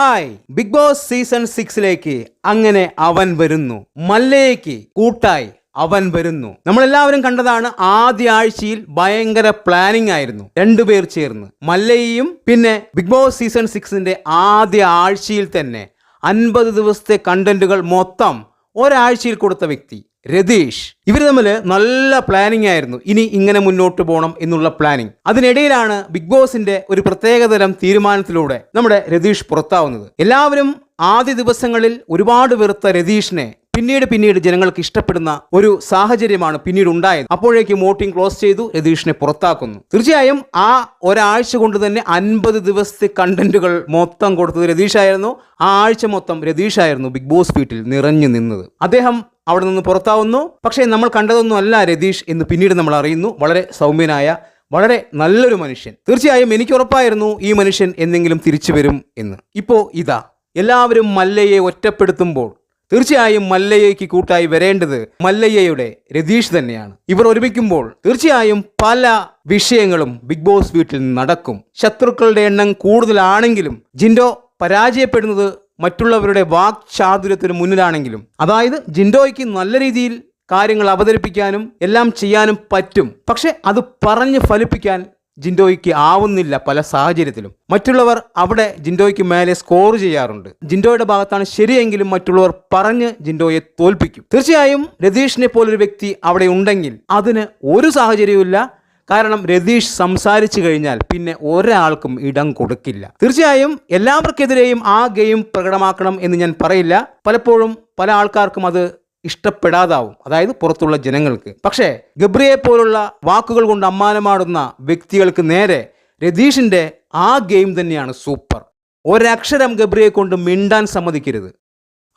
Hi. Big Boss season സിക്സിലേക്ക് അങ്ങനെ അവൻ വരുന്നു. മല്ലയ്ക്ക് കൂട്ടായി അവൻ വരുന്നു. നമ്മളെല്ലാവരും കണ്ടതാണ് ആദ്യ ആഴ്ചയിൽ ഭയങ്കര പ്ലാനിംഗ് ആയിരുന്നു. രണ്ടുപേർ ചേർന്ന്. മല്ലയും പിന്നെ ബിഗ് ബോസ് സീസൺ സിക്സിന്റെ ആദ്യ ആഴ്ചയിൽ തന്നെ അൻപത് ദിവസത്തെ കണ്ടന്റുകൾ മൊത്തം ഒരാഴ്ചയിൽ കൊടുത്ത വ്യക്തി. രതീഷ്. ഇവർ തമ്മിൽ നല്ല പ്ലാനിംഗ് ആയിരുന്നു. ഇനി ഇങ്ങനെ മുന്നോട്ട് പോകണം എന്നുള്ള പ്ലാനിംഗ് അതിനിടയിലാണ് ബിഗ് ബോസിന്റെ ഒരു പ്രത്യേകതരം തീരുമാനത്തിലൂടെ നമ്മുടെ രതീഷ് പുറത്താവുന്നത്. എല്ലാവരും ആദ്യ ദിവസങ്ങളിൽ ഒരുപാട് വെറുത്ത രതീഷിനെ പിന്നീട് പിന്നീട് ജനങ്ങൾക്ക് ഇഷ്ടപ്പെടുന്ന ഒരു സാഹചര്യമാണ് പിന്നീട് ഉണ്ടായത് അപ്പോഴേക്കും വോട്ടിംഗ് ക്ലോസ് ചെയ്തു രതീഷിനെ പുറത്താക്കുന്നു. തീർച്ചയായും ആ ഒരാഴ്ച കൊണ്ട് തന്നെ അൻപത് ദിവസത്തെ കണ്ടന്റുകൾ മൊത്തം കൊടുത്തത് രതീഷായിരുന്നു. ആ ആഴ്ച മൊത്തം രതീഷായിരുന്നു ബിഗ് ബോസ് വീട്ടിൽ നിറഞ്ഞു നിന്നത്. അദ്ദേഹം അവിടെ നിന്ന് പുറത്താവുന്നു. പക്ഷേ നമ്മൾ കണ്ടതൊന്നും അല്ല രതീഷ് എന്ന് പിന്നീട് നമ്മൾ അറിയുന്നു. വളരെ സൗമ്യനായ വളരെ നല്ലൊരു മനുഷ്യൻ. തീർച്ചയായും എനിക്ക് ഉറപ്പായിരുന്നു ഈ മനുഷ്യൻ എന്തെങ്കിലും തിരിച്ചു വരും എന്ന്. ഇപ്പോൾ ഇതാ എല്ലാവരും മല്ലയെ ഒറ്റപ്പെടുത്തുമ്പോൾ തീർച്ചയായും മല്ലയ്യയ്ക്ക് കൂട്ടായി വരേണ്ടത് മല്ലയ്യയുടെ രതീഷ് തന്നെയാണ്. ഇവർ ഒരുമിക്കുമ്പോൾ തീർച്ചയായും പല വിഷയങ്ങളും ബിഗ് ബോസ് വീട്ടിൽ നടക്കും. ശത്രുക്കളുടെ എണ്ണം കൂടുതലാണെങ്കിലും ജിൻഡോ പരാജയപ്പെടുന്നത് മറ്റുള്ളവരുടെ വാക്ചാതുര്യത്തിന് മുന്നിലാണെങ്കിലും. അതായത് ജിൻഡോയ്ക്ക് നല്ല രീതിയിൽ കാര്യങ്ങൾ അവതരിപ്പിക്കാനും എല്ലാം ചെയ്യാനും പറ്റും. പക്ഷെ അത് പറഞ്ഞ് ഫലിപ്പിക്കാൻ ജിൻഡോയ്ക്ക് ആവുന്നില്ല പല സാഹചര്യത്തിലും. മറ്റുള്ളവർ അവിടെ ജിൻഡോയ്ക്ക് മേലെ സ്കോർ ചെയ്യാറുണ്ട്. ജിൻഡോയുടെ ഭാഗത്താണ് ശരിയെങ്കിലും മറ്റുള്ളവർ പറഞ്ഞ് ജിൻഡോയെ തോൽപ്പിക്കും. തീർച്ചയായും രതീഷിനെ പോലൊരു വ്യക്തി അവിടെ ഉണ്ടെങ്കിൽ അതിന് ഒരു സാഹചര്യവുമില്ല. കാരണം രതീഷ് സംസാരിച്ചു കഴിഞ്ഞാൽ പിന്നെ ഒരാൾക്കും ഇടം കൊടുക്കില്ല. തീർച്ചയായും എല്ലാവർക്കെതിരെയും ആ ഗെയിം പ്രകടമാക്കണം എന്ന് ഞാൻ പറയില്ല. പലപ്പോഴും പല ആൾക്കാർക്കും അത് ഇഷ്ടപ്പെടാതാവും. അതായത് പുറത്തുള്ള ജനങ്ങൾക്ക്. പക്ഷേ ഗബ്രിയെ പോലുള്ള വാക്കുകൾ കൊണ്ട് അമ്മാനമാടുന്ന വ്യക്തികൾക്ക് നേരെ രതീഷിന്റെ ആ ഗെയിം തന്നെയാണ് സൂപ്പർ. ഒരക്ഷരം ഗബ്രിയെ കൊണ്ട് മിണ്ടാൻ സമ്മതിക്കരുത്.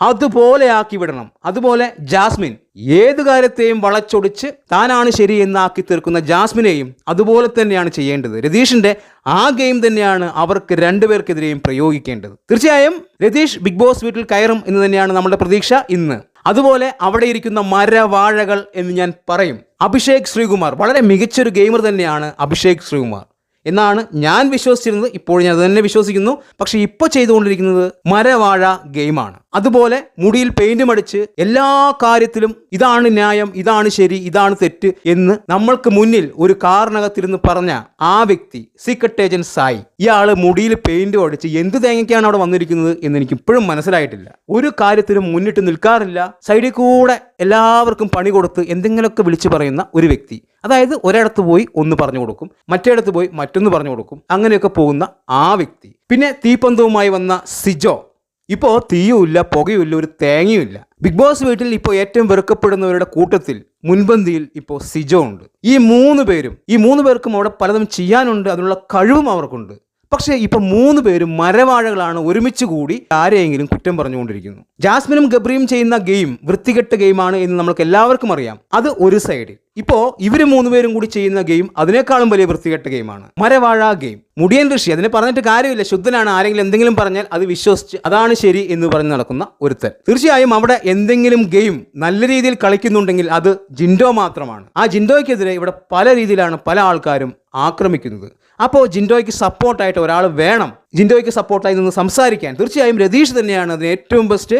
അതുപോലെ ആക്കി വിടണം അതുപോലെ ജാസ്മിൻ ഏത് കാര്യത്തെയും വളച്ചൊടിച്ച് താനാണ് ശരി എന്നാക്കി തീർക്കുന്ന ജാസ്മിനെയും അതുപോലെ തന്നെയാണ് ചെയ്യേണ്ടത്. രതീഷിന്റെ ആ ഗെയിം തന്നെയാണ് അവർക്ക് രണ്ടുപേർക്കെതിരെയും പ്രയോഗിക്കേണ്ടത്. തീർച്ചയായും രതീഷ് ബിഗ് ബോസ് വീട്ടിൽ കയറും എന്ന് തന്നെയാണ് നമ്മുടെ പ്രതീക്ഷ ഇന്ന്. അതുപോലെ അവിടെ ഇരിക്കുന്ന മരവാഴകൾ എന്ന് ഞാൻ പറയും. അഭിഷേക് ശ്രീകുമാർ വളരെ മികച്ചൊരു ഗെയിമർ തന്നെയാണ് അഭിഷേക് ശ്രീകുമാർ. എന്നാണ് ഞാൻ വിശ്വസിച്ചിരുന്നത്. ഇപ്പോൾ ഞാൻ അത് തന്നെ വിശ്വസിക്കുന്നു. പക്ഷേ ഇപ്പോൾ ചെയ്തുകൊണ്ടിരിക്കുന്നത് മരവാഴ ഗെയിമാണ്. അതുപോലെ മുടിയിൽ പെയിന്റ് മടിച്ച് എല്ലാ കാര്യത്തിലും ഇതാണ് ന്യായം ഇതാണ് ശരി ഇതാണ് തെറ്റ് എന്ന് നമ്മൾക്ക് മുന്നിൽ ഒരു കാറിനകത്തിരുന്ന് പറഞ്ഞ ആ വ്യക്തി സീക്രട്ട് ഏജന്റ് സായി. ഇയാൾ മുടിയിൽ പെയിന്റ് അടിച്ച് എന്ത് തേങ്ങയ്ക്കാണ് അവിടെ വന്നിരിക്കുന്നത് എന്ന് എനിക്ക് ഇപ്പോഴും മനസ്സിലായിട്ടില്ല. ഒരു കാര്യത്തിലും മുന്നിട്ട് നിൽക്കാറില്ല. സൈഡിൽ കൂടെ എല്ലാവർക്കും പണി കൊടുത്ത് എന്തെങ്കിലുമൊക്കെ വിളിച്ചു പറയുന്ന ഒരു വ്യക്തി. അതായത് ഒരിടത്ത് പോയി ഒന്ന് പറഞ്ഞു കൊടുക്കും മറ്റേടത്ത് പോയി മറ്റൊന്ന് പറഞ്ഞു കൊടുക്കും. അങ്ങനെയൊക്കെ പോകുന്ന ആ വ്യക്തി. പിന്നെ തീപ്പന്തവുമായി വന്ന സിജോ. ഇപ്പോൾ തീയുമില്ല പുകയുമില്ല ഒരു തേങ്ങയുമില്ല. ബിഗ് ബോസ് വീട്ടിൽ ഇപ്പോൾ ഏറ്റവും വെറുക്കപ്പെടുന്നവരുടെ കൂട്ടത്തിൽ മുൻപന്തിയിൽ ഇപ്പോൾ സിജോ ഉണ്ട്. ഈ മൂന്ന് പേരും ഈ മൂന്ന് പേർക്കും അവിടെ പലതും ചെയ്യാനുണ്ട് അതിനുള്ള കഴിവും അവർക്കുണ്ട്. പക്ഷേ ഇപ്പൊ മൂന്ന് പേരും മരവാഴകളാണ് ഒരുമിച്ച് കൂടി ആരെയെങ്കിലും കുറ്റം പറഞ്ഞുകൊണ്ടിരിക്കുന്നു. ജാസ്മിനും ഗബ്രിയും ചെയ്യുന്ന ഗെയിം വൃത്തികെട്ട ഗെയിമാണ് എന്ന് നമ്മൾക്ക് എല്ലാവർക്കും അറിയാം. അത് ഒരു സൈഡിൽ. ഇപ്പോ ഇവർ മൂന്നുപേരും കൂടി ചെയ്യുന്ന ഗെയിം അതിനേക്കാളും വലിയ വൃത്തികെട്ട ഗെയിമാണ്. മരവാഴ ഗെയിം. മുടിയൻ ഋഷി അതിനെ പറഞ്ഞിട്ട് കാര്യമില്ല. ശുദ്ധനാണ് ആരെങ്കിലും എന്തെങ്കിലും പറഞ്ഞാൽ അത് വിശ്വസിച്ച് അതാണ് ശരി എന്ന് പറഞ്ഞ് നടക്കുന്ന ഒരുത്തൻ. തീർച്ചയായും അവിടെ എന്തെങ്കിലും ഗെയിം നല്ല രീതിയിൽ കളിക്കുന്നുണ്ടെങ്കിൽ അത് ജിൻഡോ മാത്രമാണ്. ആ ജിൻഡോയ്ക്കെതിരെ ഇവിടെ പല രീതിയിലാണ് പല ആൾക്കാരും ആക്രമിക്കുന്നത്. അപ്പോൾ ജിൻഡോയ്ക്ക് സപ്പോർട്ടായിട്ട് ഒരാൾ വേണം. ജിൻഡോയ്ക്ക് സപ്പോർട്ടായി നിന്ന് സംസാരിക്കാൻ. തീർച്ചയായും രതീഷ് തന്നെയാണ് അതിന് ഏറ്റവും ബെസ്റ്റ്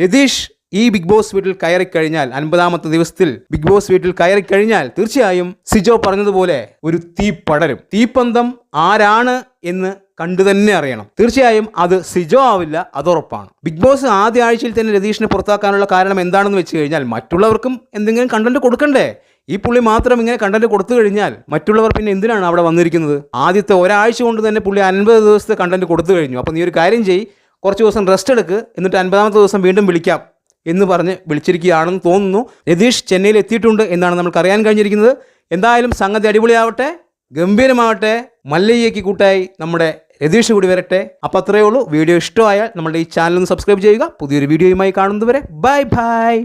രതീഷ് ഈ ബിഗ് ബോസ് വീട്ടിൽ കയറി കഴിഞ്ഞാൽ അൻപതാമത്തെ ദിവസത്തിൽ ബിഗ് ബോസ് വീട്ടിൽ കയറി കഴിഞ്ഞാൽ തീർച്ചയായും സിജോ പറഞ്ഞതുപോലെ ഒരു തീ പടരും. തീപ്പന്തം ആരാണ് എന്ന് കണ്ടു തന്നെ അറിയണം. തീർച്ചയായും അത് സിജോ ആവില്ല അതുറപ്പാണ് ബിഗ് ബോസ് ആദ്യ ആഴ്ചയിൽ തന്നെ രതീഷിനെ പുറത്താക്കാനുള്ള കാരണം എന്താണെന്ന് വെച്ച് കഴിഞ്ഞാൽ മറ്റുള്ളവർക്കും എന്തെങ്കിലും കണ്ടന്റ് കൊടുക്കണ്ടേ? ഈ പുള്ളി മാത്രം ഇങ്ങനെ കണ്ടന്റ് കൊടുത്തു കഴിഞ്ഞാൽ മറ്റുള്ളവർ പിന്നെ എന്തിനാണ് അവിടെ വന്നിരിക്കുന്നത്? ആദ്യത്തെ ഒരാഴ്ച കൊണ്ട് തന്നെ പുള്ളി അൻപത് ദിവസത്തെ കണ്ടന്റ് കൊടുത്തു കഴിഞ്ഞു. അപ്പോൾ നീ ഒരു കാര്യം ചെയ്യ് കുറച്ച് ദിവസം റെസ്റ്റ് എടുക്ക് എന്നിട്ട് അൻപതാമത്തെ ദിവസം വീണ്ടും വിളിക്കാം. എന്ന് പറഞ്ഞ് വിളിച്ചിരിക്കുകയാണെന്ന് തോന്നുന്നു. രതീഷ് ചെന്നൈയിൽ എത്തിയിട്ടുണ്ട് എന്നാണ് നമുക്ക് അറിയാൻ കഴിഞ്ഞിരിക്കുന്നത്. എന്തായാലും സംഗതി അടിപൊളിയാവട്ടെ ഗംഭീരമാവട്ടെ മല്ലയ്യയ്ക്ക് കൂട്ടായി നമ്മുടെ രതീഷ് കൂടി വരട്ടെ. അപ്പോൾ അത്രയേ ഉള്ളൂ. വീഡിയോ ഇഷ്ടമായാൽ നമ്മുടെ ഈ ചാനൽ ഒന്ന് സബ്സ്ക്രൈബ് ചെയ്യുക. പുതിയൊരു വീഡിയോയുമായി കാണുന്നതുവരെ ബൈ ബൈ.